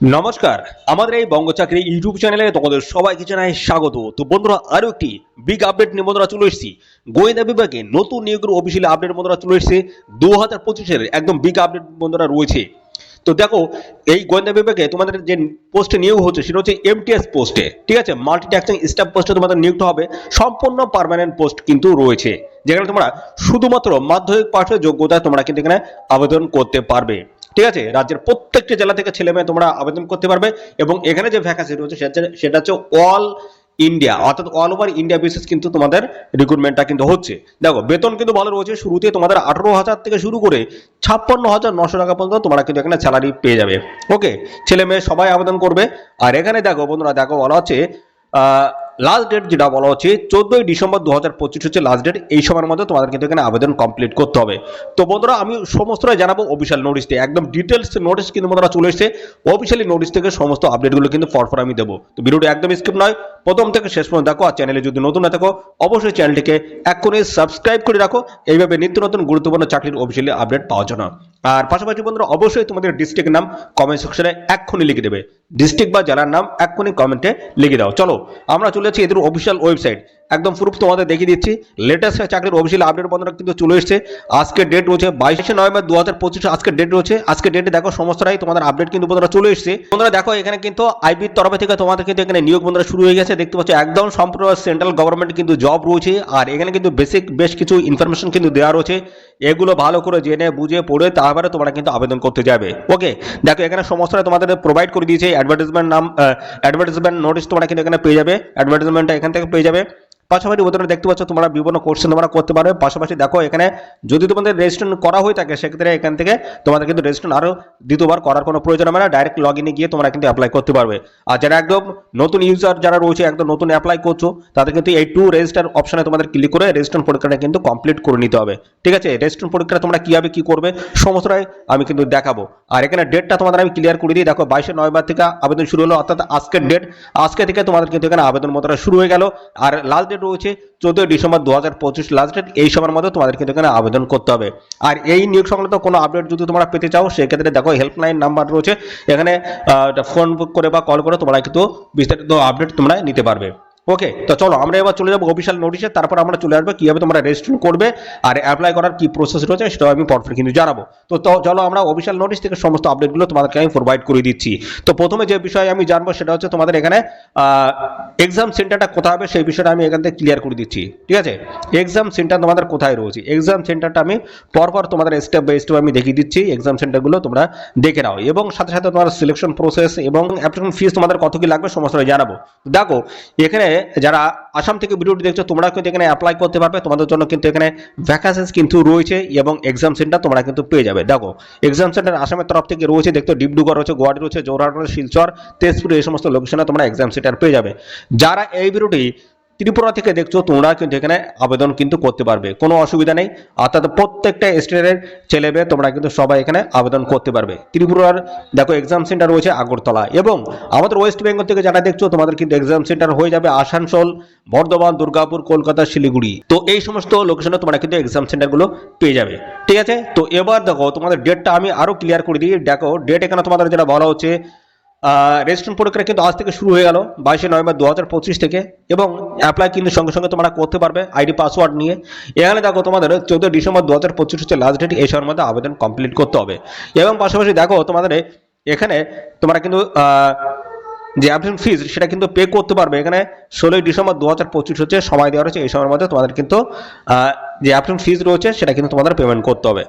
নমস্কার, আমাদের এই বঙ্গ চাকরি ইউটিউব চ্যানেলে তোমাদের সবাইকে জানাই স্বাগত। তো বন্ধুরা আরও একটি বিগ আপডেট নিয়ে বন্ধুরা চলে এসেছি। গোয়েন্দা বিভাগে নতুন নিয়োগের অফিসিয়াল আপডেট বন্ধুরা চলে এসেছে। দু হাজার পঁচিশের একদম বিগ আপডেট বন্ধুরা রয়েছে। তো দেখো, এই গোয়েন্দা বিভাগে তোমাদের যে পোস্টে নিয়োগ হচ্ছে, সেটা হচ্ছে এমটিএস পোস্টে ঠিক আছে? মাল্টিট্যাক্সিং স্টাফ পোস্টে তোমাদের নিয়োগ হবে। সম্পূর্ণ পার্মানেন্ট পোস্ট কিন্তু রয়েছে। যেখানে তোমরা শুধুমাত্র মাধ্যমিক পাশের যোগ্যতা তোমরা কিন্তু এখানে আবেদন করতে পারবে। ঠিক আছে? রাজ্যের প্রত্যেকটি জেলা থেকে ছেলে মেয়ে তোমরা আবেদন করতে পারবে এবং এখানে যে ভ্যাকান্সি রয়েছে, সেটা- হচ্ছে অল ইন্ডিয়া অর্থাৎ অল ওভার ইন্ডিয়া বেসিস কিন্তু তোমাদের রিক্রুটমেন্টটা কিন্তু হচ্ছে। দেখো, বেতন কিন্তু ভালো রয়েছে শুরুতে তোমাদের আঠারো হাজার থেকে শুরু করে ছাপ্পান্ন হাজার নশো টাকা পর্যন্ত তোমরা কিন্তু এখানে স্যালারি পেয়ে যাবে। ওকে ছেলে মেয়ে সবাই আবেদন করবে। আর এখানে দেখো বন্ধুরা, দেখো বলা হচ্ছে লাস্ট ডেট যেটা বলা হচ্ছে, চোদ্দই ডিসেম্বর দু হাজার পঁচিশ হচ্ছে লাস্ট ডেট এই সময়ের মধ্যে তোমাদের কিন্তু এখানে আবেদন কমপ্লিট করতে হবে। তো বন্ধুরা, আমি সমস্তটাই জানাব অফিসিয়াল নোটিশ থেকে একদম ডিটেলস নোটিশ কিন্তু বন্ধুরা চলে এসেছে। অফিসিয়ালি নোটিশ থেকে সমস্ত আপডেটগুলো কিন্তু পরপর আমি দেবো। তো ভিডিওটি একদম স্কিপ নয়। প্রথম থেকে শেষ পর্যন্ত দেখো, আর চ্যানেলে যদি নতুন না থাকো, অবশ্যই চ্যানেলটিকে এক্ষুনি সাবস্ক্রাইব করে রাখো। এইভাবে নিত্য নতুন গুরুত্বপূর্ণ চাকরির অফিসিয়ালি আপডেট পাওয়ার জন্য। আর পাশাপাশি বন্ধুরা, অবশ্যই তোমাদের ডিস্ট্রিক্ট নাম কমেন্ট সেকশনে এক্ষুনি লিখে দেবে। ডিস্ট্রিক্ট বা জেলার নাম এক্ষুনি কমেন্টে লিখে দাও। চলো, আমরা চলে যাচ্ছি এদের অফিসিয়াল ওয়েবসাইট একদম প্রুফ তোমাদের দেখিয়ে দিচ্ছি। লেটেস্ট চাকরির অফিসিয়াল আপডেট বন্ধুরা কিন্তু চলে এসেছে। আজকের ডেট রয়েছে বাইশে নভেম্বর দু হাজার পঁচিশে আজকের ডেট রয়েছে। আজকে ডেটে দেখো সমস্তটাই তোমাদের আপডেট কিন্তু বন্ধুরা চলে এসেছে। বন্ধুরা দেখো, এখানে কিন্তু আইবির তরফে থেকে তোমাদের কিন্তু এখানে নিয়োগ বন্ধুরা শুরু হয়ে গেছে। দেখতে পাচ্ছ, একদম সম্পূর্ণ সেন্ট্রাল গভর্নমেন্ট কিন্তু জব রয়েছে। আর এখানে কিন্তু বেসিক বেশ কিছু ইনফরমেশন কিন্তু দেওয়া রয়েছে। এগুলো ভালো করে জেনে, বুঝে, পড়ে তারপরে তোমরা কিন্তু আবেদন করতে যাবে। ওকে দেখো, এখানে সমস্তটা তোমাদের প্রোভাইড করে দিয়েছে। অ্যাডভার্টাইজমেন্ট নাম অ্যাডভার্টাইজমেন্ট নোটিশ তোমরা কিন্তু এখানে পেয়ে যাবে। অ্যাডভার্টাইজমেন্টটা এখান থেকে পেয়ে যাবে। পাশাপাশি ওদের দেখতে পাচ্ছ তোমরা বিভিন্ন কোর্সে তোমরা করতে পারবে পাশাপাশি দেখো এখানে যদি তোমাদের রেজিস্ট্রেশন করা হয়ে থাকে, সেক্ষেত্রে এখান থেকে তোমাদের কিন্তু রেজিস্ট্রেশন আরও দ্বিতীয়বার করার কোনো প্রয়োজন হবে না। ডাইরেক্ট লগ ইনে গিয়ে তোমরা কিন্তু অ্যাপ্লাই করতে পারবে। আর যারা একদম নতুন ইউজার যারা রয়েছে, একদম নতুন অ্যাপ্লাই করছ, তাদের কিন্তু এই টু রেজিস্টার অপশনে তোমাদের ক্লিক করে রেজিস্ট্রেশন পরীক্ষাটা কিন্তু কমপ্লিট করে নিতে হবে। ঠিক আছে? রেজিস্ট্রেশন পরীক্ষা তোমরা কীভাবে কি করবে, সমস্তটাই আমি কিন্তু দেখাবো। আর এখানে ডেটটা তোমাদের আমি ক্লিয়ার করে দিই। দেখো, বাইশে নভেম্বর থেকে আবেদন শুরু হলো, অর্থাৎ আজকের ডেট আজকে থেকে তোমাদের কিন্তু এখানে আবেদন মতটা শুরু হয়ে গেল। আর লাস্ট ডেট রয়েছে চোদ্দই ডিসেম্বর দু হাজার পঁচিশ লাস্ট ডেট এই সময়ের মধ্যে তোমাদের কিন্তু এখানে আবেদন করতে হবে। আর এই নিয়োগ সংক্রান্ত কোনো আপডেট যদি তোমরা পেতে চাও, সেক্ষেত্রে দেখো হেল্পলাইন নাম্বার রয়েছে। এখানে ফোন করে বা কল করে তোমরা কিন্তু বিস্তারিত আপডেট তোমরা নিতে পারবে। ওকে তো চলো, আমরা এবার চলে যাব অফিসিয়াল নোটিশে তারপর আমরা চলে আসব কীভাবে তোমরা রেজিস্ট্রেশন করবে আর অ্যাপ্লাই করার কি প্রসেস রয়েছে, সেটাও আমি পরপর কিন্তু জানাব। তো, তো- চলো, আমরা অফিসিয়াল নোটিশ থেকে সমস্ত আপডেটগুলো তোমাদেরকে আমি প্রোভাইড করে দিচ্ছি। তো প্রথমে যে বিষয়ে আমি জানব, সেটা হচ্ছে তোমাদের এখানে এক্সাম সেন্টারটা কোথায় হবে, সেই বিষয়টা আমি এখান থেকে ক্লিয়ার করে দিচ্ছি। ঠিক আছে? এক্সাম সেন্টার তোমাদের কোথায় রয়েছে? এক্সাম সেন্টারটা আমি পরপর তোমাদের স্টেপ বাই স্টেপ আমি দেখিয়ে দিচ্ছি। এক্সাম সেন্টারগুলো তোমরা দেখে নাও। এবং সাথে সাথে তোমার সিলেকশন প্রসেস এবং অ্যাপ্লিকেশন ফিস তোমাদের কত কি লাগবে, সমস্তটা জানাব। দেখো, এখানে যারা আসাম থেকে ভিডিওটি দেখছ, তোমরা কিন্তু এখানে অ্যাপ্লাই করতে পারবে। তোমাদের জন্য কিন্তু এখানে ভ্যাকান্সিস কিন্তু রয়েছে এবং এক্সাম সেন্টার তোমরা কিন্তু পেয়ে যাবে। দেখো এক্সাম সেন্টার আসামের তরফ থেকে রয়েছে, দেখতো ডিব্রুগড় রয়েছে, গুয়াহাটি রয়েছে জোরহাট রয়েছে, শিলচর, তেজপুর, এই সমস্ত লোকেশনে তোমরা এক্সাম সেন্টার পেয়ে যাবে। যারা এই ভিডিওটি ত্রিপুরা থেকে দেখছ তোমরা কিন্তু এখানে আবেদন কিন্তু করতে পারবে। কোনো অসুবিধা নেই। অর্থাৎ প্রত্যেকটা স্টেটের ছেলে মেয়ে তোমরা কিন্তু সবাই এখানে আবেদন করতে পারবে। ত্রিপুরার দেখো এক্সাম সেন্টার রয়েছে আগরতলা এবং আমাদের ওয়েস্ট বেঙ্গল থেকে যারা দেখছ তোমাদের কিন্তু এক্সাম সেন্টার হয়ে যাবে আসানসোল, বর্ধমান, দুর্গাপুর, কলকাতা, শিলিগুড়ি। তো এই সমস্ত লোকেশনে তোমরা কিন্তু এক্সাম সেন্টারগুলো পেয়ে যাবে। ঠিক আছে? তো এবার দেখো তোমাদের ডেটটা আমি আরও ক্লিয়ার করে দিই। দেখো ডেট এখানে তোমাদের যেটা বলা হচ্ছে রেজিস্ট্রেশন প্রক্রিয়া কিন্তু আজ থেকে শুরু হয়ে গেল, বাইশে নভেম্বর দু হাজার পঁচিশ থেকে, এবং অ্যাপ্লাই কিন্তু সঙ্গে সঙ্গে তোমরা করতে পারবে আইডি পাসওয়ার্ড নিয়ে। এখানে দেখো তোমাদের চৌদ্দ ডিসেম্বর দু হাজার পঁচিশ হচ্ছে লাস্ট ডেট এই সময়ের মধ্যে আবেদন কমপ্লিট করতে হবে। এবং পাশাপাশি দেখো তোমাদের এখানে তোমরা কিন্তু যে অ্যাপ্লিকেশন ফিজ সেটা কিন্তু পে করতে পারবে। এখানে ষোলোই ডিসেম্বর দু হাজার পঁচিশ হচ্ছে, সময় দেওয়া রয়েছে এই সময়ের মধ্যে তোমাদের কিন্তু যে অ্যাপ্লিকেশন ফিজ রয়েছে, সেটা কিন্তু তোমাদের পেমেন্ট করতে হবে।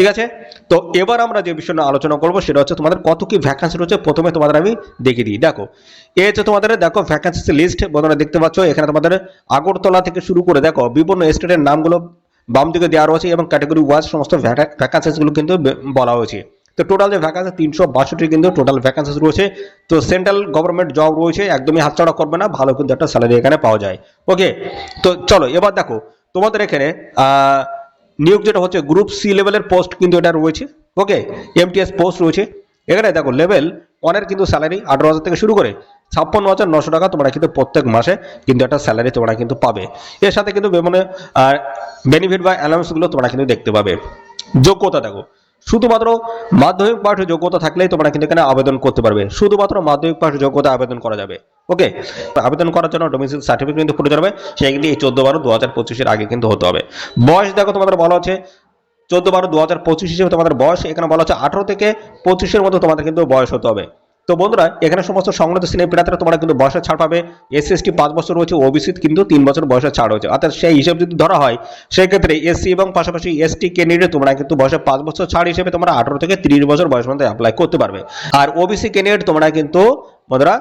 ঠিক আছে? তো এবার আমরা যে বিষয় আলোচনা করব, সেটা হচ্ছে তোমাদের কত কি ভ্যাকান্সি রয়েছে? প্রথমে তোমাদের আমি দেখিয়ে দিই। দেখো, এই হচ্ছে তোমাদের, দেখো ভ্যাকান্সি লিস্ট বন্ধুরা দেখতে পাচ্ছ, এখানে তোমাদের আগরতলা থেকে শুরু করে, দেখো, বিভিন্ন স্টেটের নামগুলো বাম দিকে দেওয়া রয়েছে এবং ক্যাটাগরি ওয়াইজ সমস্ত ভ্যাকান্সিসগুলো কিন্তু বলা হয়েছে। তো টোটাল যে ভ্যাকান্সি তিনশো বাষট্টি কিন্তু টোটাল ভ্যাকান্সিস রয়েছে। তো সেন্ট্রাল গভর্নমেন্ট জব রয়েছে, একদমই হাতছাড়া করবে না, ভালো কিন্তু একটা স্যালারি এখানে পাওয়া যায়। ওকে তো চলো, এবার দেখো, তোমাদের এখানে নিয়োগ যেটা হচ্ছে গ্রুপ সি লেভেলের পোস্ট কিন্তু এটা রয়েছে ওকে এমটিএস পোস্ট রয়েছে। এখানে দেখো লেভেল ওয়ানের কিন্তু স্যালারি আঠারো হাজার থেকে শুরু করে ছাপ্পান্ন হাজার নশো টাকা তোমরা কিন্তু প্রত্যেক মাসে কিন্তু একটা স্যালারি তোমরা কিন্তু পাবে। এর সাথে কিন্তু বিভিন্ন বেনিফিট বা অ্যালাউন্সগুলো তোমরা কিন্তু দেখতে পাবে। যোগ্যতা দেখো, শুধুমাত্র মাধ্যমিক পাঠের যোগ্যতা থাকলেই তোমরা কিন্তু এখানে আবেদন করতে পারবে। শুধুমাত্র মাধ্যমিক পাঠের যোগ্যতা আবেদন করা যাবে। ওকে আবেদন করার জন্য ডোমিসাইল সার্টিফিকেট কিন্তু প্রয়োজন হবে সেটা কিন্তু এই চোদ্দ বারো দু হাজার পঁচিশের আগে কিন্তু হতে হবে। বয়স দেখো তোমাদের বলা হচ্ছে চোদ্দ বারো দু হাজার পঁচিশ হিসেবে তোমাদের বয়স, এখানে বলা হচ্ছে আঠারো থেকে পঁচিশের মতো তোমাদের কিন্তু বয়স হতে হবে। তো বন্ধুরা, এখানে সমস্ত সংগঠিত শ্রেণির প্রার্থীরা তোমরা কিন্তু বয়সের ছাড় পাবে। এসসি এসটি পাঁচ বছর রয়েছে ওবিসি কিন্তু তিন বছর বয়সের ছাড় হয়েছে অর্থাৎ সেই হিসেব যদি ধরা হয় সেই ক্ষেত্রে এসসি এবং পাশাপাশি এসটি ক্যান্ডিডেট তোমরা কিন্তু বয়সের পাঁচ বছর ছাড় হিসেবে তোমরা আঠারো থেকে তিরিশ বছর বয়স মধ্যে অ্যাপ্লাই করতে পারবে। আর ওবিসি ক্যান্ডিডেট তোমরা কিন্তু বন্ধুরা,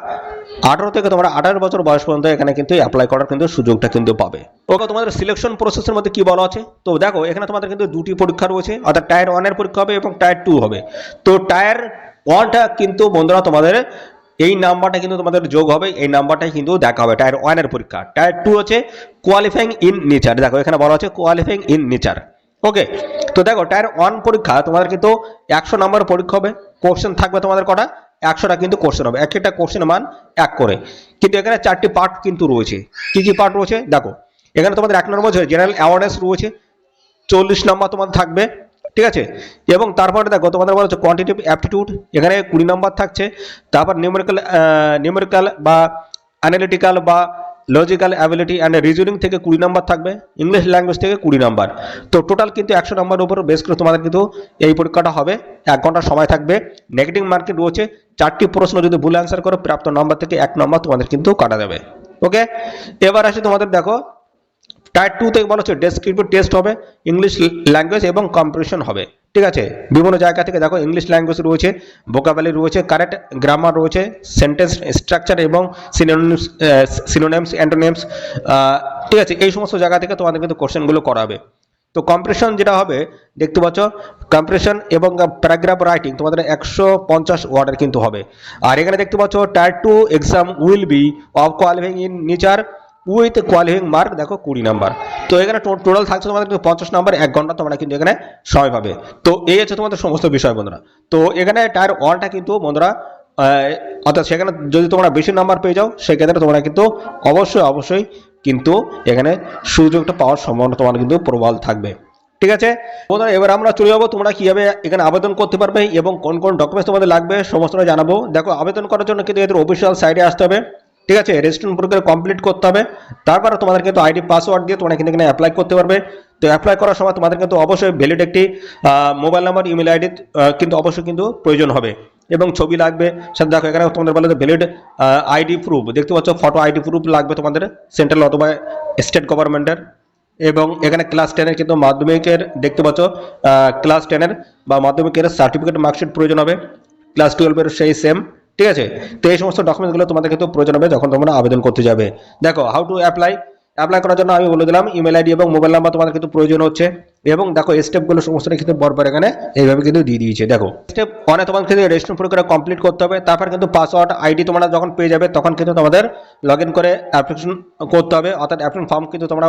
আঠারো থেকে তোমরা আঠারো বছর বয়স পর্যন্ত এখানে কিন্তু অ্যাপ্লাই করার কিন্তু সুযোগটা কিন্তু পাবে। ওকে, তোমাদের সিলেকশন প্রসেসের মধ্যে কি বলা আছে? তো দেখো, এখানে তোমাদের কিন্তু দুটি পরীক্ষা রয়েছে, অর্থাৎ টায়ার ওয়ানের পরীক্ষা হবে এবং টায়ার টু হবে। তো টায়ার ওয়ানটা কিন্তু বন্ধুরা তোমাদের, এই নাম্বারটা কিন্তু তোমাদের যোগ হবে, এই নাম্বারটাই কিন্তু দেখা হবে টায়ার ওয়ানের পরীক্ষা। টায়ার টু হচ্ছে কোয়ালিফাইং ইন নেচার দেখো এখানে বলা হচ্ছে কোয়ালিফাইং ইন নেচার ওকে, তো দেখো টায়ার ওয়ান পরীক্ষা তোমাদের কিন্তু একশো নম্বর পরীক্ষা হবে কোশ্চেন থাকবে তোমাদের কটা? একশোটা কিন্তু কোশ্চেন হবে। এক একটা কোশ্চেন মান এক করে। কিন্তু এখানে চারটি পার্ট কিন্তু রয়েছে। কি কি পার্ট রয়েছে? দেখো, এখানে তোমাদের এক নম্বর হচ্ছে জেনারেল অ্যাওয়ারনেস রয়েছে। চল্লিশ নম্বর তোমাদের থাকবে, ঠিক আছে? এবং তারপরে দেখো, তোমাদের বলা হচ্ছে কোয়ান্টিটিভ অ্যাপটিটিউড এখানে কুড়ি নম্বর থাকছে। তারপর নিউমেরিক্যাল নিউমেরিক্যাল বা অ্যানালিটিক্যাল বা লজিক্যাল অ্যাবিলিটি অ্যান্ড রিজনিং থেকে কুড়ি নাম্বার থাকবে। ইংলিশ ল্যাঙ্গুয়েজ থেকে কুড়ি নাম্বার। তো টোটাল কিন্তু একশো নাম্বারের উপর বেশ করে তোমাদের কিন্তু এই পরীক্ষাটা হবে। এক ঘণ্টা সময় থাকবে। নেগেটিভ মার্কেট রয়েছে। চারটি প্রশ্ন যদি ভুল অ্যান্সার করো, প্রাপ্ত নম্বর থেকে এক নম্বর তোমাদের কিন্তু কাটা যাবে। ওকে এবার আসি তোমাদের, দেখো টায়ার টু থেকে বলা হচ্ছে ডেসক্রিপটিভ টেস্ট হবে ইংলিশ ল্যাঙ্গুয়েজ এবং কম্পিটিশন হবে। ঠিক আছে? বিভিন্ন জায়গা থেকে দেখো ইংলিশ ল্যাঙ্গুয়েজ রয়েছে ভোকাবুলারি রয়েছে কারেক্ট গ্রামার রয়েছে সেন্টেন্স স্ট্রাকচার এবং সিনোনিমস সিনোনেমস অ্যান্টোনেমস ঠিক আছে? এই সমস্ত জায়গা থেকে তোমাদের কিন্তু কোশ্চেনগুলো করাবে তো কম্পিটিশন যেটা হবে, দেখতে পাচ্ছ কম্পিটিশন এবং প্যারাগ্রাফ রাইটিং তোমাদের একশো পঞ্চাশ ওয়ার্ডের কিন্তু হবে। আর এখানে দেখতে পাচ্ছ tier two exam will be of qualifying in nature with qualifying mark দেখো কুড়ি নাম্বার। তো এখানে টোটাল থাকছে তোমাদের কিন্তু পঞ্চাশ নাম্বার, এক ঘণ্টা তোমরা কিন্তু এখানে সময় পাবে। তো এই হচ্ছে তোমাদের সমস্ত বিষয় বন্ধুরা। তো এখানে টায়ার ওয়ানটা কিন্তু বন্ধুরা অর্থাৎ সেখানে যদি তোমরা বেশি নাম্বার পেয়ে যাও, সেক্ষেত্রে তোমরা কিন্তু অবশ্যই অবশ্যই কিন্তু এখানে সুযোগটা পাওয়ার সম্ভাবনা তোমার কিন্তু প্রবল থাকবে। ঠিক আছে? বন্ধুরা, এবার আমরা চলে যাব তোমরা কীভাবে এখানে আবেদন করতে পারবে এবং কোন কোন ডকুমেন্টস তোমাদের লাগবে সমস্তটা জানাব। দেখো, আবেদন করার জন্য কিন্তু এদের অফিসিয়াল সাইটে আসতে হবে। ঠিক আছে? রেজিস্ট্রেশন প্রক্রিয়া কমপ্লিট করতে হবে। তারপরে তোমাদের কিন্তু আইডি পাসওয়ার্ড দিয়ে তোমরা কিন্তু এখানে অ্যাপ্লাই করতে পারবে। তো অ্যাপ্লাই করার সময় তোমাদের কিন্তু অবশ্যই ভ্যালিড একটি মোবাইল নাম্বার ইমেল আইডি কিন্তু অবশ্যই কিন্তু প্রয়োজন হবে। এবং ছবি লাগবে। সাথে দেখো, এখানে তোমাদের বলে ভ্যালিড আইডি প্রুফ দেখতে পাচ্ছ ফটো আইডি প্রুফ লাগবে তোমাদের সেন্ট্রাল অথবা স্টেট গভর্নমেন্টের এবং এখানে ক্লাস টেনের কিন্তু মাধ্যমিকের, দেখতে পাচ্ছ ক্লাস টেনের বা মাধ্যমিকের সার্টিফিকেট মার্কশিট প্রয়োজন হবে। ক্লাস টুয়েলভের সেই সেম ঠিক আছে? তো এই সমস্ত ডকুমেন্টসগুলো তোমাদের কিন্তু প্রয়োজন হবে যখন তোমরা আবেদন করতে যাবে। দেখো হাউ টু অ্যাপ্লাই অ্যাপ্লাই করার জন্য আমি বলে দিলাম ইমেল আইডি এবং মোবাইল নাম্বার তোমাদের কিন্তু প্রয়োজন হচ্ছে। এবং দেখো স্টেপগুলো সমস্তটা কিন্তু বরবার এখানে এইভাবে কিন্তু দিয়ে দিয়েছে। দেখো স্টেপ ওয়ানে তোমাদের কিন্তু রেজিস্ট্রেশন প্রক্রিয়া কমপ্লিট করতে হবে। তারপর কিন্তু পাসওয়ার্ড আইডি তোমরা যখন পেয়ে যাবে তখন কিন্তু তোমাদের লগ ইন করে অ্যাপ্লিকেশন করতে হবে। অর্থাৎ অ্যাপ্লিকেশন ফর্ম কিন্তু তোমরা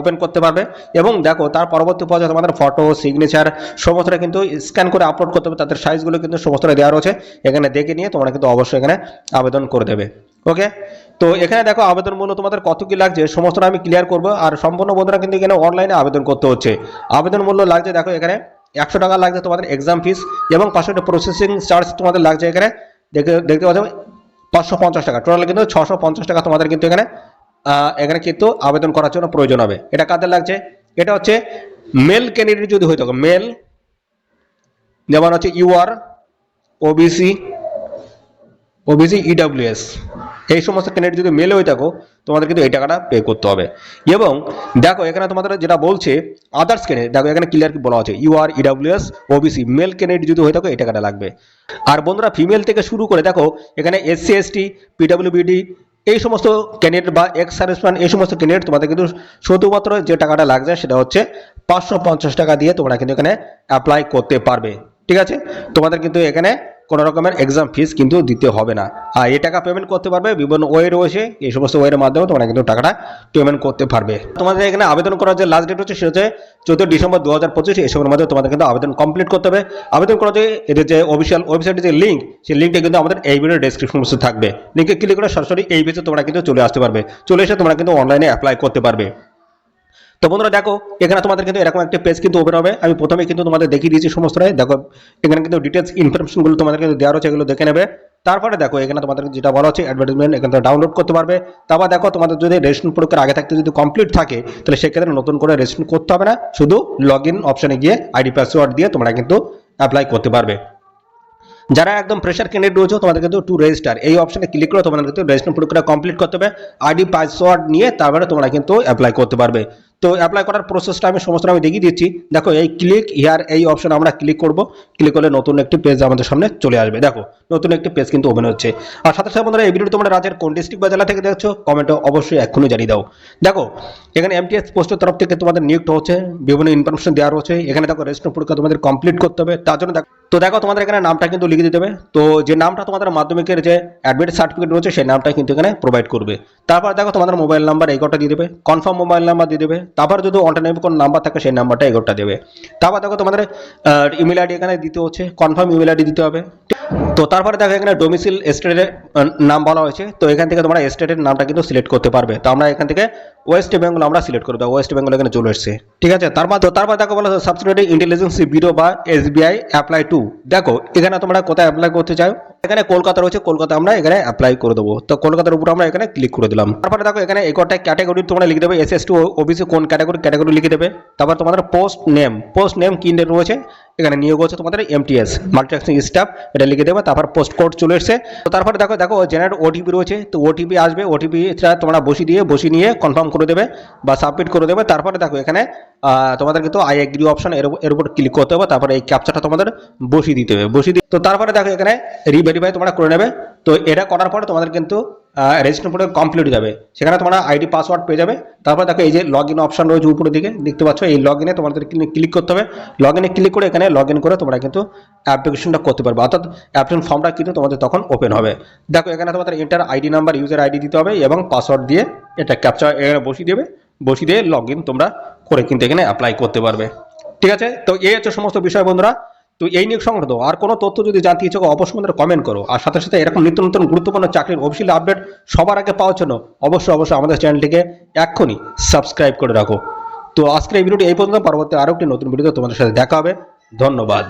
ওপেন করতে পারবে। এবং দেখো, তার পরবর্তী পর্যায়ে তোমাদের ফটো সিগনেচার সমস্তটা কিন্তু স্ক্যান করে আপলোড করতে হবে। তাদের সাইজগুলো কিন্তু সমস্তটা দেওয়া রয়েছে। এখানে দেখে নিয়ে তোমরা কিন্তু অবশ্যই এখানে আবেদন করে দেবে। ওকে তো এখানে দেখো আবেদন মূল্য তোমাদের কত কি লাগছে, সমস্তটা আমি ক্লিয়ার করব। আর সম্পূর্ণ বন্ধুরা কিন্তু এখানে অনলাইনে আবেদন করতে হচ্ছে। আবেদন মূল্য লাগছে দেখো এখানে একশো টাকা লাগছে তোমাদের এক্সাম ফিস এবং পাঁচশো প্রসেসিং চার্জ তোমাদের লাগছে এখানে। দেখে, দেখতে পাচ্ছ? পাঁচশো পঞ্চাশ টাকা। টোটাল কিন্তু ছশো পঞ্চাশ টাকা তোমাদের কিন্তু এখানে এখানে কিন্তু আবেদন করার জন্য প্রয়োজন হবে। এটা কাদের লাগছে? এটা হচ্ছে মেল ক্যান্ডিডেট যদি হয়ে থাকে মেল যেমন হচ্ছে ইউআর ওবিসি ওবিসি ইডাব্লিউএস এই সমস্ত ক্যান্ডিডেট যদি মেলে হয়ে থাকো, তোমাদের কিন্তু এই টাকাটা পে করতে হবে। এবং দেখো, এখানে তোমাদের যেটা বলছে আদার্স ক্যান্ডিডেট দেখো এখানে ক্লিয়ার কি বলা আছে UR EWS OBC male candidate যদি হয়ে থাকো, এই টাকাটা লাগবে। আর বন্ধুরা ফিমেল থেকে শুরু করে, দেখো, এখানে এসসি এসটি পিডাব্লিউবিডি এই সমস্ত ক্যান্ডিডেট বা এক্স সার্ভিসম্যান এই সমস্ত ক্যান্ডিডেট তোমাদের কিন্তু শুধুমাত্র যে টাকাটা লাগছে, সেটা হচ্ছে পাঁচশো পঞ্চাশ টাকা দিয়ে তোমরা কিন্তু এখানে অ্যাপ্লাই করতে পারবে। ঠিক আছে? তোমাদের কিন্তু এখানে কোনো রকমের এক্সাম ফিস কিন্তু দিতে হবে না। আর এই টাকা পেমেন্ট করতে পারবে, বিভিন্ন ওয়ে রয়েছে, এই সমস্ত ওয়ের মাধ্যমে তোমরা কিন্তু টাকাটা পেমেন্ট করতে পারবে। তোমাদের এখানে আবেদন করার যে লাস্ট ডেট হচ্ছে, সেটা হচ্ছে চৌদ্দ ডিসেম্বর দু হাজার পঁচিশ, এই সময়ের মধ্যে তোমাদের কিন্তু আবেদন কমপ্লিট করতে হবে। আবেদন করার যে এদের যে অফিসিয়াল ওয়েবসাইটের যে লিঙ্ক সেই লিঙ্কটা কিন্তু আমাদের এই ভিডিও ডেসক্রিপশন থাকবে। লিঙ্কে ক্লিক করে সরাসরি এই পেজে তোমরা কিন্তু চলে আসতে পারবে। চলে এসে তোমরা কিন্তু অনলাইনে অ্যাপ্লাই করতে পারবে। তো বন্ধুরা দেখো, এখানে তোমাদের কিন্তু এরকম একটা পেজ কিন্তু ওপেন হবে। আমি প্রথমে কিন্তু তোমাদের দেখিয়ে দিয়েছি সমস্তটাই। দেখো, এখানে কিন্তু ডিটেলস ইনফরমেশনগুলো তোমাদের কিন্তু দেওয়া রয়েছে, এগুলো দেখে নেবে। তারপরে দেখো, এখানে তোমাদের যেটা বলা হচ্ছে অ্যাডভার্টাইজমেন্ট এখানে ডাউনলোড করতে পারবে। তারপর দেখো, তোমাদের যদি রেজিস্ট্রেশন পরীক্ষার আগে থাকতে যদি কমপ্লিট থাকে, তাহলে সেক্ষেত্রে নতুন করে রেজিস্ট্রেশন করতে হবে না। শুধু লগ ইন অপশনে গিয়ে আইডি পাসওয়ার্ড দিয়ে তোমরা কিন্তু অ্যাপ্লাই করতে পারবে। যারা একদম প্রেশার ক্যান্ডিডেট রয়েছে, তোমাদের কিন্তু টু রেজিস্টার এই অপশনে ক্লিক করে তোমাদের কিন্তু রেজিস্ট্রেশন প্রক্রিয়া কমপ্লিট করতে হবে। আইডি পাসওয়ার্ড নিয়ে তারপরে তোমরা কিন্তু অ্যাপ্লাই করতে পারবে। তো অ্যাপ্লাই করার প্রসেসটা আমি সমস্ত আমি দেখিয়ে দিচ্ছি। দেখো, এই ক্লিক হিয়ার এই অপশন আমরা ক্লিক করব। ক্লিক করলে নতুন একটি পেজ আমাদের সামনে চলে আসবে। দেখো, নতুন একটি পেজ কিন্তু ওপেন হচ্ছে। আর সাথে সাথে বন্ধুরা, এই ভিডিও তোমরা রাজ্যের কোন ডিস্ট্রিক্ট বা জেলা থেকে দেখছ কমেন্টে অবশ্যই এক্ষুনি জানিয়ে দাও। দেখো, এখানে এমটিএস পোস্টের তরফ থেকে তোমাদের নিয়োগ হচ্ছে, বিভিন্ন ইনফরমেশন দেওয়া রয়েছে। এখানে দেখো রেজিস্ট্রেশন পরীক্ষা তোমাদের কমপ্লিট করতে হবে। তার জন্য দেখো, তো দেখো, তোমাদের এখানে নামটা কিন্তু লিখে দিতে হবে। তো যে নামটা তোমাদের মাধ্যমিকের যে অ্যাডমিট সার্টিফিকেট রয়েছে, সেই নামটা কিন্তু এখানে প্রোভাইড করবে। তারপর দেখো, তোমাদের মোবাইল নাম্বার এগারোটা দিয়ে দেবে। কনফার্ম মোবাইল নাম্বার দিয়ে দেবে। তারপর যদি অল্টারনেটিভ কোনো নাম্বার থাকে, সেই নাম্বারটা এগারোটা দেবে। তারপর দেখো তোমাদের ইমেল আইডি এখানে দিতে হচ্ছে কনফার্ম ইমেল আইডি দিতে হবে। তো তারপরে দেখো এখানে ডোমিসিল স্টেটের নাম বলা হয়েছে। তো এখান থেকে তোমরা স্টেটের নামটা কিন্তু সিলেক্ট করতে পারবে। তো আমরা এখান থেকে ওয়েস্ট বেঙ্গল আমরা সিলেক্ট করে দেবো ওয়েস্ট বেঙ্গল এখানে চলে এসেছে। ঠিক আছে? তারপর, তো তারপর দেখো বলা সাবসিডি ইন্টেলিজেন্স বিরো বা এসবিআই অ্যাপ্লাই টু দেখো, এখানে তোমরা কোথায় অ্যাপ্লাই করতে চাও? এখানে কলকাতা রয়েছে, কলকাতা আমরা এখানে অ্যাপ্লাই করে দেবো। তো কলকাতার উপর আমরা এখানে ক্লিক করে দিলাম। তারপরে দেখো এখানে একটা ক্যাটাগরি তোমরা লিখে দেবে এস এস টু ওবিসি কোন ক্যাটাগরি ক্যাটাগরি লিখে দেবে। তারপর তোমাদের পোস্ট নেম পোস্ট নেম কি রয়েছে? এখানে নিয়োগ হচ্ছে তোমাদের এমটিএস মাল্টিটাস্কিং স্টাফ এটা লিখে দেবে, তারপর পোস্ট কোড চলে এসছে। তো তারপরে দেখো দেখো জেনারেট ওটিপি রয়েছে, তো ওটিপি আসবে ওটিপি তোমরা বসিয়ে দিয়ে, বসিয়ে নিয়ে কনফার্ম করে দেবে বা সাবমিট করে দেবে। তারপরে দেখো, এখানে তোমাদের কিন্তু আই এগ্রি অপশন এর উপর- ক্লিক করতে হবে, তারপরে এই ক্যাপচাটা তোমাদের বসিয়ে দিতে হবে, বসিয়ে দিয়ে তো তারপরে দেখো, এখানে রিভেরিফাই তোমরা করে নেবে। তো এটা করার পরে তোমাদের কিন্তু রেজিস্ট্রেশন পরে কমপ্লিট যাবে। সেখানে তোমরা আইডি পাসওয়ার্ড পেয়ে যাবে। তারপর দেখো এই যে লগ ইন অপশন রয়েছে উপরের দিকে, দেখতে পাচ্ছ এই লগ ইনে তোমাদের ক্লিক করতে হবে। লগ ইনে ক্লিক করে এখানে লগ ইন করে তোমরা কিন্তু অ্যাপ্লিকেশনটা করতে পারবে। অর্থাৎ অ্যাপ্লিকেশন ফর্মটা কিন্তু তোমাদের তখন ওপেন হবে। দেখো, এখানে তোমাদের enter ID number user ID দিতে হবে এবং পাসওয়ার্ড দিয়ে এটা ক্যাপচার এখানে বসিয়ে দেবে। বসিয়ে দিয়ে লগ ইন তোমরা করে কিন্তু এখানে অ্যাপ্লাই করতে পারবে। ঠিক আছে? তো এই হচ্ছে সমস্ত বিষয় বন্ধুরা। তো এই নিয়োগ সংক্রান্ত আর কোনো তথ্য যদি জানতে ইচ্ছে অবশ্যই আমাদের কমেন্ট করো। আর সাথে সাথে এরকম নিত্য নতুন গুরুত্বপূর্ণ চাকরির অফিসিয়াল আপডেট সবার আগে পাওয়ার জন্য অবশ্যই অবশ্যই আমাদের চ্যানেলটিকে এক্ষুনি সাবস্ক্রাইব করে রাখো। তো আজকের এই ভিডিওটি এই পর্যন্ত, পরবর্তী আরও একটি নতুন ভিডিও তোমাদের সাথে দেখা হবে। ধন্যবাদ।